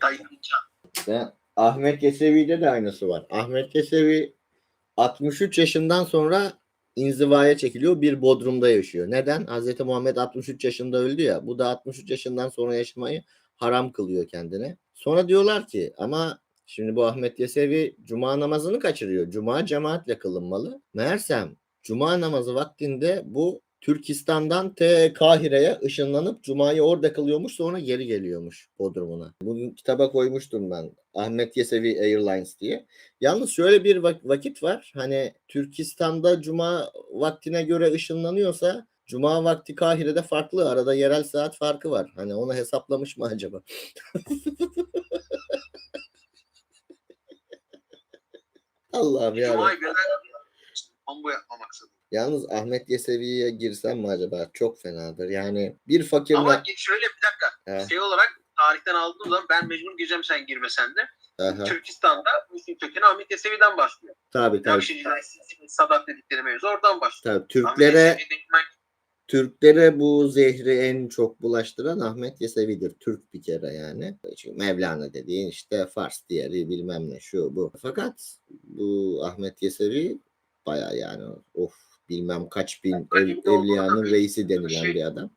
Dayınca. Ve Ahmet Yesevi'de de aynısı var. Ahmet Yesevi 63 yaşından sonra inzivaya çekiliyor. Bir bodrumda yaşıyor. Neden? Hz. Muhammed 63 yaşında öldü ya. Bu da 63 yaşından sonra yaşamayı haram kılıyor kendine. Sonra diyorlar ki ama şimdi bu Ahmet Yesevi cuma namazını kaçırıyor. Cuma cemaatle kılınmalı. Meğersem cuma namazı vaktinde bu Türkistan'dan te Kahire'ye ışınlanıp Cuma'yı orada kılıyormuş sonra geri geliyormuş Bodrum'una. Bunu kitaba koymuştum ben. Ahmet Yesevi Airlines diye. Yalnız şöyle bir vak- vakit var. Hani Türkistan'da Cuma vaktine göre ışınlanıyorsa Cuma vakti Kahire'de farklı. Arada yerel saat farkı var. Hani onu hesaplamış mı acaba? Allah'ım ya. Cuma'yı birden combo yapmamak sakın. Yalnız Ahmet Yesevi'ye girsem mi acaba? Çok fenadır. Yani bir fakir Ama şöyle bir dakika. He. Şey olarak tarihten aldığım zaman ben mecbur gireceğim sen girmesen de. Aha, Türkistan'da işin kökeni Ahmet Yesevi'den başlıyor. tabii tabii. Nakşiciler, Sadat dedikleri mevzu oradan başlıyor. tabii. Türklere Türklere bu zehri en çok bulaştıran Ahmet Yesevi'dir. Türk bir kere yani. Çünkü Mevlana dediğin işte Fars diğeri bilmem ne şu bu. Fakat bu Ahmet Yesevi baya yani of bilmem kaç bin ev, evliyanın reisi denilen şey- bir adam.